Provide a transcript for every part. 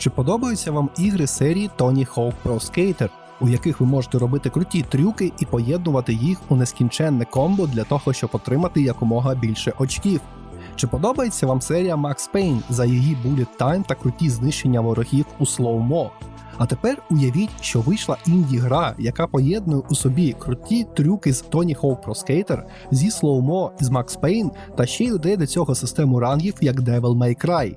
Чи подобаються вам ігри серії Tony Hawk Pro Skater, у яких ви можете робити круті трюки і поєднувати їх у нескінченне комбо для того, щоб отримати якомога більше очків? Чи подобається вам серія Max Payne за її bullet time та круті знищення ворогів у слоумо? А тепер уявіть, що вийшла інді-гра, яка поєднує у собі круті трюки з Tony Hawk Pro Skater, зі слоумо з Max Payne та ще й до цього систему рангів як Devil May Cry.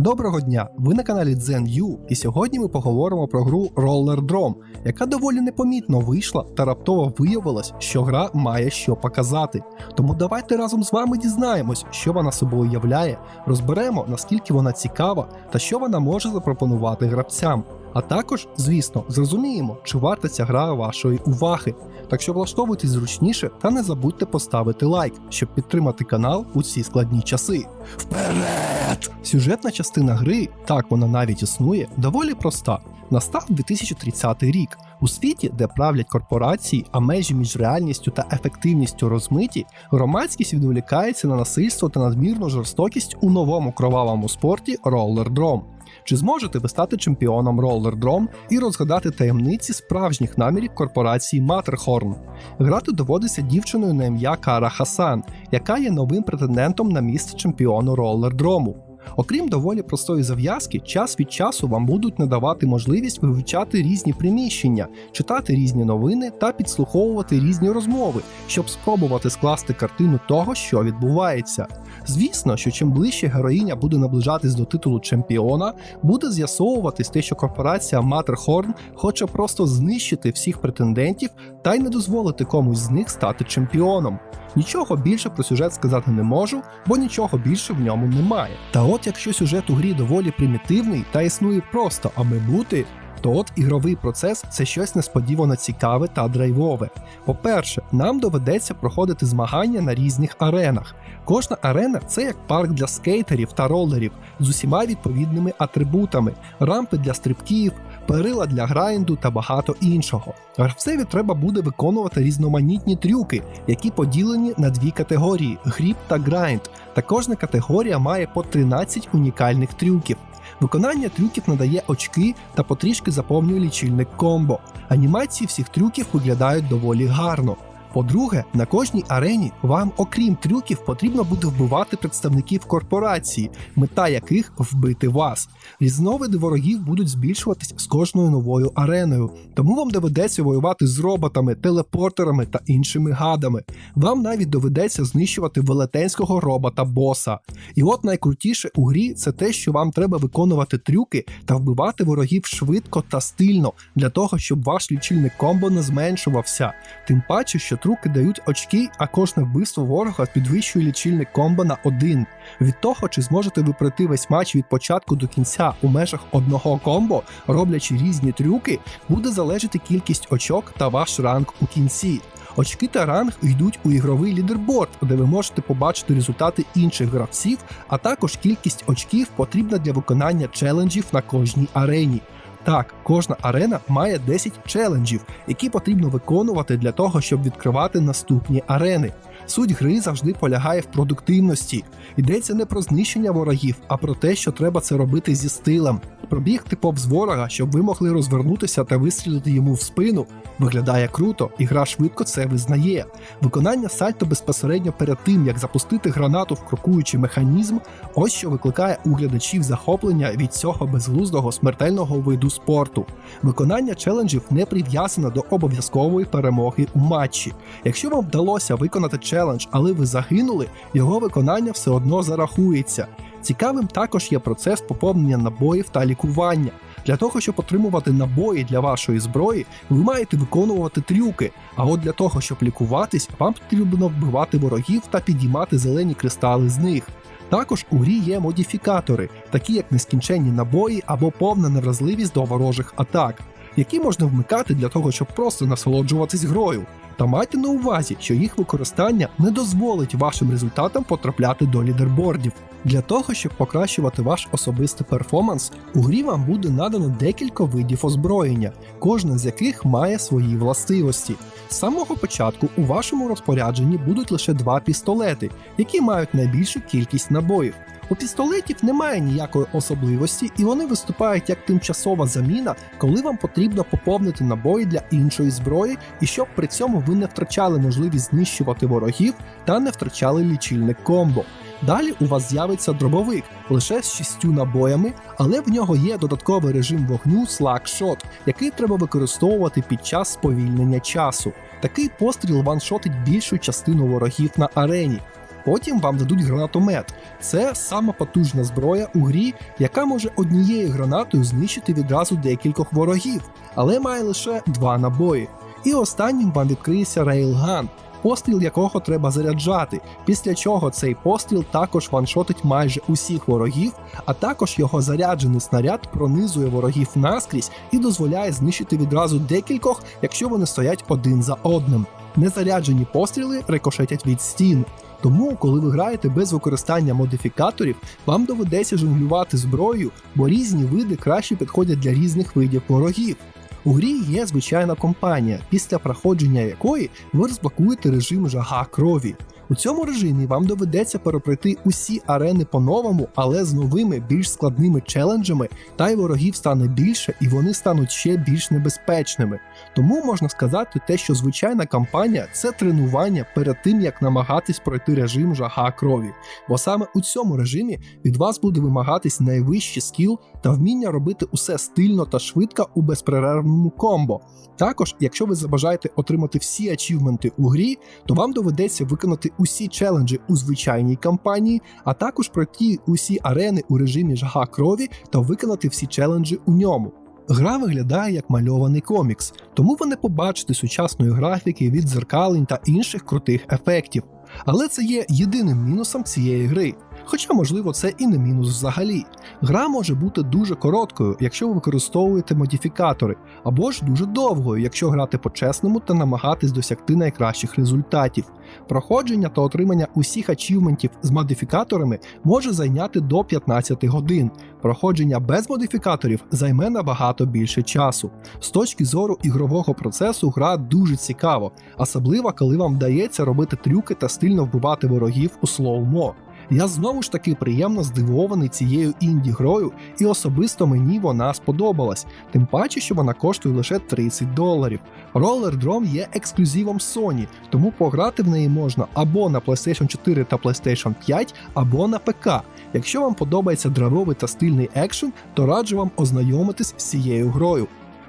Доброго дня! Ви на каналі ZenU, і сьогодні ми поговоримо про гру Roller Drome, яка доволі непомітно вийшла та раптово виявилось, що гра має що показати. Тому давайте разом з вами дізнаємось, що вона собою являє, розберемо, наскільки вона цікава та що вона може запропонувати гравцям. А також, звісно, зрозуміємо, чи варта ця гра вашої уваги. Так що влаштовуйтесь зручніше та не забудьте поставити лайк, щоб підтримати канал у ці складні часи. Вперед! Сюжетна частина гри, так вона навіть існує, доволі проста. Настав 2030 рік. У світі, де правлять корпорації, а межі між реальністю та ефективністю розмиті, громадськість відволікається на насильство та надмірну жорстокість у новому кровавому спорті роллердром. Чи зможете ви стати чемпіоном роллердром і розгадати таємниці справжніх намірів корпорації Матерхорн? Грати доводиться дівчиною на ім'я Кара Хасан, яка є новим претендентом на місце чемпіону роллердрому. Окрім доволі простої зав'язки, час від часу вам будуть надавати можливість вивчати різні приміщення, читати різні новини та підслуховувати різні розмови, щоб спробувати скласти картину того, що відбувається. Звісно, що чим ближче героїня буде наближатись до титулу чемпіона, буде з'ясовуватись те, що корпорація Маттерхорн хоче просто знищити всіх претендентів та й не дозволити комусь з них стати чемпіоном. Нічого більше про сюжет сказати не можу, бо нічого більше в ньому немає. Та от якщо сюжет у грі доволі примітивний та існує просто аби бути, то от ігровий процес це щось несподівано цікаве та драйвове. По-перше, нам доведеться проходити змагання на різних аренах. Кожна арена це як парк для скейтерів та ролерів з усіма відповідними атрибутами, рампи для стрибків, перила для грайнду та багато іншого. Гравцеві треба буде виконувати різноманітні трюки, які поділені на дві категорії гріб та грайнд. Та кожна категорія має по 13 унікальних трюків. Виконання трюків надає очки та потрішки заповнює лічильник комбо. Анімації всіх трюків виглядають доволі гарно. По-друге, на кожній арені вам, окрім трюків, потрібно буде вбивати представників корпорації, мета яких вбити вас. Різновиди ворогів будуть збільшуватись з кожною новою ареною, тому вам доведеться воювати з роботами, телепортерами та іншими гадами. Вам навіть доведеться знищувати велетенського робота боса. І от найкрутіше у грі це те, що вам треба виконувати трюки та вбивати ворогів швидко та стильно, для того, щоб ваш лічильник комбо не зменшувався. Тим паче, що трюки дають очки, а кожне вбивство ворога підвищує лічильник комбо на один. Від того, чи зможете ви пройти весь матч від початку до кінця у межах одного комбо, роблячи різні трюки, буде залежати кількість очок та ваш ранг у кінці. Очки та ранг йдуть у ігровий лідерборд, де ви можете побачити результати інших гравців, а також кількість очків потрібна для виконання челенджів на кожній арені. Так, кожна арена має 10 челенджів, які потрібно виконувати для того, щоб відкривати наступні арени. Суть гри завжди полягає в продуктивності. Йдеться не про знищення ворогів, а про те, що треба це робити зі стилем. Пробігти повз ворога, щоб ви могли розвернутися та вистрілити йому в спину, виглядає круто, і гра швидко це визнає. Виконання сальто безпосередньо перед тим, як запустити гранату в крокуючий механізм, ось що викликає у глядачів захоплення від цього безглуздого смертельного виду спорту. Виконання челенджів не прив'язано до обов'язкової перемоги у матчі. Якщо вам вдалося виконати челендж, але ви загинули, його виконання все одно зарахується. Цікавим також є процес поповнення набоїв та лікування. Для того, щоб отримувати набої для вашої зброї, ви маєте виконувати трюки. А от для того, щоб лікуватись, вам потрібно вбивати ворогів та підіймати зелені кристали з них. Також у грі є модифікатори, такі як нескінченні набої або повна невразливість до ворожих атак, які можна вмикати для того, щоб просто насолоджуватись грою. Та майте на увазі, що їх використання не дозволить вашим результатам потрапляти до лідербордів. Для того, щоб покращувати ваш особистий перформанс, у грі вам буде надано декілька видів озброєння, кожна з яких має свої властивості. З самого початку у вашому розпорядженні будуть лише два пістолети, які мають найбільшу кількість набоїв. У пістолетів немає ніякої особливості, і вони виступають як тимчасова заміна, коли вам потрібно поповнити набої для іншої зброї, і щоб при цьому ви не втрачали можливість знищувати ворогів та не втрачали лічильник комбо. Далі у вас з'явиться дробовик лише з шістю набоями, але в нього є додатковий режим вогню Slug який треба використовувати під час сповільнення часу. Такий постріл ваншотить більшу частину ворогів на арені. Потім вам дадуть гранатомет. Це сама потужна зброя у грі, яка може однією гранатою знищити відразу декількох ворогів, але має лише два набої. І останнім вам відкриється рейлган, постріл якого треба заряджати, після чого цей постріл також ваншотить майже усіх ворогів, а також його заряджений снаряд пронизує ворогів наскрізь і дозволяє знищити відразу декількох, якщо вони стоять один за одним. Незаряджені постріли рикошетять від стін. Тому, коли ви граєте без використання модифікаторів, вам доведеться жонглювати зброю, бо різні види краще підходять для різних видів ворогів. У грі є звичайна компанія, після проходження якої ви розблокуєте режим жага крові. У цьому режимі вам доведеться перепройти усі арени по-новому, але з новими, більш складними челенджами, та й ворогів стане більше і вони стануть ще більш небезпечними. Тому можна сказати те, що звичайна кампанія це тренування перед тим, як намагатись пройти режим жага крові. Бо саме у цьому режимі від вас буде вимагатись найвищий скіл та вміння робити усе стильно та швидко у безперервному комбо. Також, якщо ви забажаєте отримати всі ачівменти у грі, то вам доведеться виконати усі челенджі у звичайній кампанії, а також пройти усі арени у режимі жага крові та виконати всі челенджі у ньому. Гра виглядає як мальований комікс, тому ви не побачите сучасної графіки, від дзеркалень та інших крутих ефектів. Але це є єдиним мінусом цієї гри. Хоча, можливо, це і не мінус взагалі. Гра може бути дуже короткою, якщо ви використовуєте модифікатори, або ж дуже довгою, якщо грати по-чесному та намагатись досягти найкращих результатів. Проходження та отримання усіх ачівментів з модифікаторами може зайняти до 15 годин. Проходження без модифікаторів займе набагато більше часу. З точки зору ігрового процесу гра дуже цікава, особливо коли вам вдається робити трюки та стильно вбивати ворогів у слоумо. Я знову ж таки приємно здивований цією інді грою, і особисто мені вона сподобалась, тим паче, що вона коштує лише 30 доларів. Roller Drome є ексклюзивом Sony, тому пограти в неї можна або на PlayStation 4 та PlayStation 5, або на ПК. Якщо вам подобається драйвовий та стильний екшен, то раджу вам ознайомитись з цією грою.